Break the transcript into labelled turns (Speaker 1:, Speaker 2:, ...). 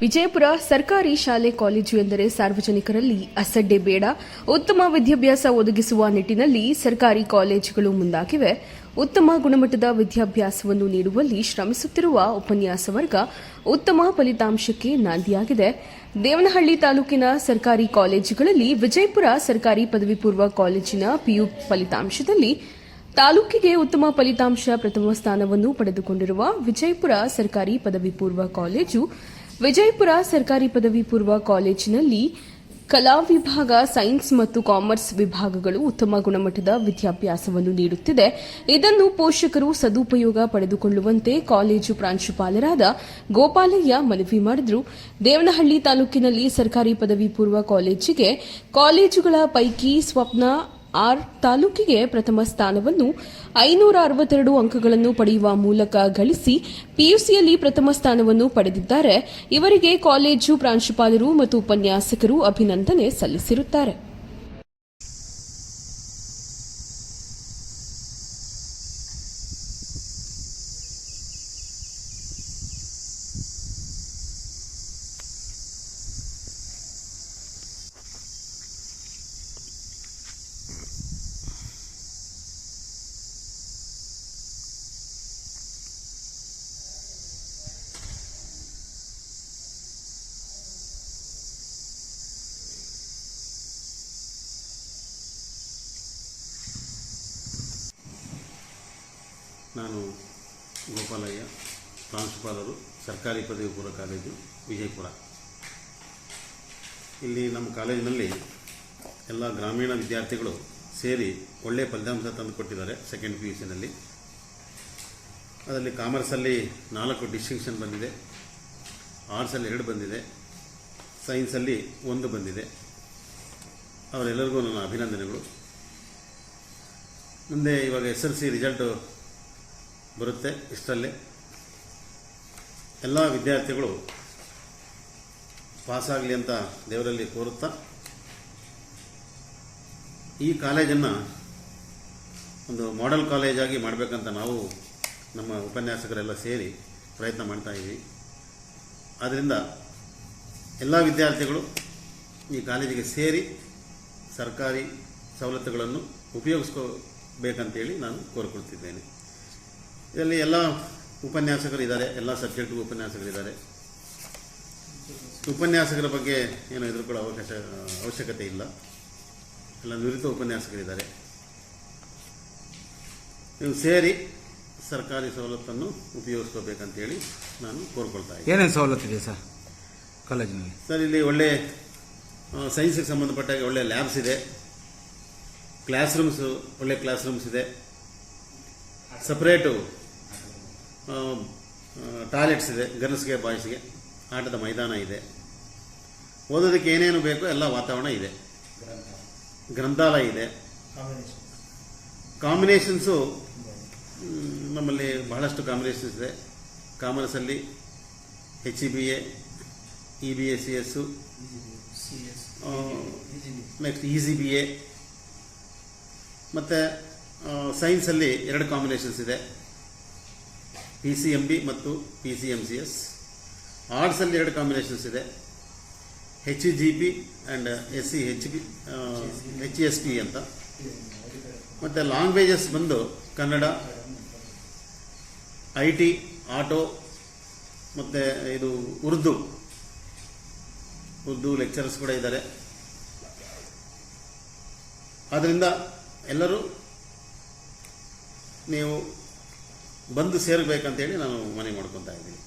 Speaker 1: ವಿಜಯಪುರ ಸರ್ಕಾರಿ ಶಾಲೆ ಕಾಲೇಜು ಎಂದರೆ ಸಾರ್ವಜನಿಕರಲ್ಲಿ ಅಸಡ್ಡೆ ಬೇಡ. ಉತ್ತಮ ವಿದ್ಯಾಭ್ಯಾಸ ಒದಗಿಸುವ ನಿಟ್ಟಿನಲ್ಲಿ ಸರ್ಕಾರಿ ಕಾಲೇಜುಗಳು ಮುಂದಾಗಿವೆ. ಉತ್ತಮ ಗುಣಮಟ್ಟದ ವಿದ್ಯಾಭ್ಯಾಸವನ್ನು ನೀಡುವಲ್ಲಿ ಶ್ರಮಿಸುತ್ತಿರುವ ಉಪನ್ಯಾಸ ವರ್ಗ ಉತ್ತಮ ಫಲಿತಾಂಶಕ್ಕೆ ನಾಂದಿಯಾಗಿದೆ. ದೇವನಹಳ್ಳಿ ತಾಲೂಕಿನ ಸರ್ಕಾರಿ ಕಾಲೇಜುಗಳಲ್ಲಿ ವಿಜಯಪುರ ಸರ್ಕಾರಿ ಪದವಿ ಪೂರ್ವ ಕಾಲೇಜಿನ ಪಿಯು ಫಲಿತಾಂಶದಲ್ಲಿ ತಾಲೂಕಿಗೆ ಉತ್ತಮ ಫಲಿತಾಂಶ ಪ್ರಥಮ ಸ್ಥಾನವನ್ನು ಪಡೆದುಕೊಂಡಿರುವ ವಿಜಯಪುರ ಸರ್ಕಾರಿ ಪದವಿ ಪೂರ್ವ ಕಾಲೇಜು ವಿಜಯಪುರ ಸರ್ಕಾರಿ ಪದವಿ ಪೂರ್ವ ಕಾಲೇಜಿನಲ್ಲಿ ಕಲಾ ವಿಭಾಗ, ಸೈನ್ಸ್ ಮತ್ತು ಕಾಮರ್ಸ್ ವಿಭಾಗಗಳು ಉತ್ತಮ ಗುಣಮಟ್ಟದ ವಿದ್ಯಾಭ್ಯಾಸವನ್ನು ನೀಡುತ್ತಿದೆ. ಇದನ್ನು ಪೋಷಕರು ಸದುಪಯೋಗ ಪಡೆದುಕೊಳ್ಳುವಂತೆ ಕಾಲೇಜು ಪ್ರಾಂಶುಪಾಲರಾದ ಗೋಪಾಲಯ್ಯ ಮನವಿ ಮಾಡಿದರು. ದೇವನಹಳ್ಳಿ ತಾಲೂಕಿನಲ್ಲಿ ಸರ್ಕಾರಿ ಪದವಿ ಪೂರ್ವ ಕಾಲೇಜಿಗೆ ಕಾಲೇಜುಗಳ ಪೈಕಿ ಸ್ವಪ್ನ ಆರ್ ತಾಲೂಕಿಗೆ ಪ್ರಥಮ ಸ್ಥಾನವನ್ನು ಐನೂರ ಅರವತ್ತೆರಡು ಅಂಕಗಳನ್ನು ಪಡೆಯುವ ಮೂಲಕ ಗಳಿಸಿ ಪಿಯುಸಿಯಲ್ಲಿ ಪ್ರಥಮ ಸ್ಥಾನವನ್ನು ಪಡೆದಿದ್ದಾರೆ. ಇವರಿಗೆ ಕಾಲೇಜು ಪ್ರಾಂಶುಪಾಲರು ಮತ್ತು ಉಪನ್ಯಾಸಕರು ಅಭಿನಂದನೆ ಸಲ್ಲಿಸಿರುತ್ತಾರೆ.
Speaker 2: ನಾನು ಗೋಪಾಲಯ್ಯ, ಪ್ರಾಂಶುಪಾಲರು, ಸರ್ಕಾರಿ ಪದವಿ ಪೂರ್ವ ಕಾಲೇಜು, ವಿಜಯಪುರ. ಇಲ್ಲಿ ನಮ್ಮ ಕಾಲೇಜಿನಲ್ಲಿ ಎಲ್ಲ ಗ್ರಾಮೀಣ ವಿದ್ಯಾರ್ಥಿಗಳು ಸೇರಿ ಒಳ್ಳೆಯ ಫಲಿತಾಂಶ ತಂದುಕೊಟ್ಟಿದ್ದಾರೆ ಸೆಕೆಂಡ್ ಪಿ ಯು ಸಿನಲ್ಲಿ ಅದರಲ್ಲಿ ಕಾಮರ್ಸಲ್ಲಿ ನಾಲ್ಕು ಡಿಸ್ಟಿಂಕ್ಷನ್ ಬಂದಿದೆ. ಆರ್ಟ್ಸಲ್ಲಿ ಎರಡು ಬಂದಿದೆ. ಸೈನ್ಸಲ್ಲಿ ಒಂದು ಬಂದಿದೆ. ಅವರೆಲ್ಲರಿಗೂ ನನ್ನ ಅಭಿನಂದನೆಗಳು. ಮುಂದೆ ಇವಾಗ ಎಸ್ ಎಲ್ ಸಿ ರಿಸಲ್ಟು ಬರುತ್ತೆ ಇಷ್ಟರಲ್ಲೇ ಎಲ್ಲ ವಿದ್ಯಾರ್ಥಿಗಳು ಪಾಸಾಗಲಿ ಅಂತ ದೇವರಲ್ಲಿ ಕೋರುತ್ತಾ, ಈ ಕಾಲೇಜನ್ನು ಒಂದು ಮಾಡೆಲ್ ಕಾಲೇಜಾಗಿ ಮಾಡಬೇಕಂತ ನಾವು ನಮ್ಮ ಉಪನ್ಯಾಸಕರೆಲ್ಲ ಸೇರಿ ಪ್ರಯತ್ನ ಮಾಡ್ತಾ ಇದ್ದೀವಿ. ಆದ್ದರಿಂದ ಎಲ್ಲ ವಿದ್ಯಾರ್ಥಿಗಳು ಈ ಕಾಲೇಜಿಗೆ ಸೇರಿ ಸರ್ಕಾರಿ ಸವಲತ್ತುಗಳನ್ನು ಉಪಯೋಗಿಸ್ಕೋಬೇಕಂತೇಳಿ ನಾನು ಕೋರಿಕೊಳ್ತಿದ್ದೇನೆ. ಇದರಲ್ಲಿ ಎಲ್ಲ ಉಪನ್ಯಾಸಕರು ಇದ್ದಾರೆ ಎಲ್ಲ ಸಬ್ಜೆಕ್ಟ್ಗೂ ಉಪನ್ಯಾಸಕರಿದ್ದಾರೆ. ಉಪನ್ಯಾಸಕರ ಬಗ್ಗೆ ಏನು ಎದುರುಕೊಳ್ಳೋ ಅವಕಾಶ ಅವಶ್ಯಕತೆ ಇಲ್ಲ. ಎಲ್ಲ ನುರಿತ ಉಪನ್ಯಾಸಕರಿದ್ದಾರೆ. ನೀವು ಸೇರಿ ಸರ್ಕಾರಿ ಸವಲತ್ತನ್ನು ಉಪಯೋಗಿಸ್ಕೋಬೇಕಂತೇಳಿ ನಾನು ಕೋರ್ಕೊಳ್ತಾ ಇದ್ದೀನಿ.
Speaker 3: ಏನೇನು ಸವಲತ್ತಿದೆ ಸರ್ ಕಾಲೇಜಿನಲ್ಲಿ?
Speaker 2: ಸರ್ ಇಲ್ಲಿ ಒಳ್ಳೆ ಸೈನ್ಸಿಗೆ ಸಂಬಂಧಪಟ್ಟಾಗ ಒಳ್ಳೆ ಲ್ಯಾಬ್ಸ್ ಇದೆ. ಕ್ಲಾಸ್ ರೂಮ್ಸ್ ಒಳ್ಳೆ ಕ್ಲಾಸ್ ರೂಮ್ಸ್ ಇದೆ. ಸಪ್ರೇಟು ಟಾಯ್ಲೆಟ್ಸ್ ಇದೆ ಗರ್ಲ್ಸ್ಗೆ ಬಾಯ್ಸ್ಗೆ ಆಟದ ಮೈದಾನ ಇದೆ. ಓದೋದಕ್ಕೆ ಏನೇನು ಬೇಕೋ ಎಲ್ಲ ವಾತಾವರಣ ಇದೆ. ಗ್ರಂಥಾಲಯ ಇದೆ. ಕಾಂಬಿನೇಷನ್ಸು ನಮ್ಮಲ್ಲಿ ಬಹಳಷ್ಟು ಕಾಂಬಿನೇಷನ್ಸ್ ಇದೆ. ಕಾಮರ್ಸಲ್ಲಿ H E B A, E B S C S next E C B A. ಮತ್ತು ಸೈನ್ಸಲ್ಲಿ ಎರಡು ಕಾಂಬಿನೇಷನ್ಸ್ ಇದೆ. ಪಿ ಸಿ ಎಂ ಬಿ ಮತ್ತು P C M C S ಆರ್ಟ್ಸಲ್ಲಿ ಎರಡು ಕಾಂಬಿನೇಷನ್ಸ್ ಇದೆ. H G P and S C H B H S P ಅಂತ. ಮತ್ತು languages ಬಂದು ಕನ್ನಡ ಐ ಟಿ ಆಟೋ ಮತ್ತು ಇದು ಉರ್ದು. ಉರ್ದು ಲೆಕ್ಚರರ್ಸ್ ಕೂಡ ಇದ್ದಾರೆ. ಆದ್ದರಿಂದ ಎಲ್ಲರೂ ನೀವು ಬಂದು ಸೇರಬೇಕಂತೇಳಿ ನಾನು ಮನೆ ಮಾಡ್ಕೊತಾ ಇದ್ದೀನಿ.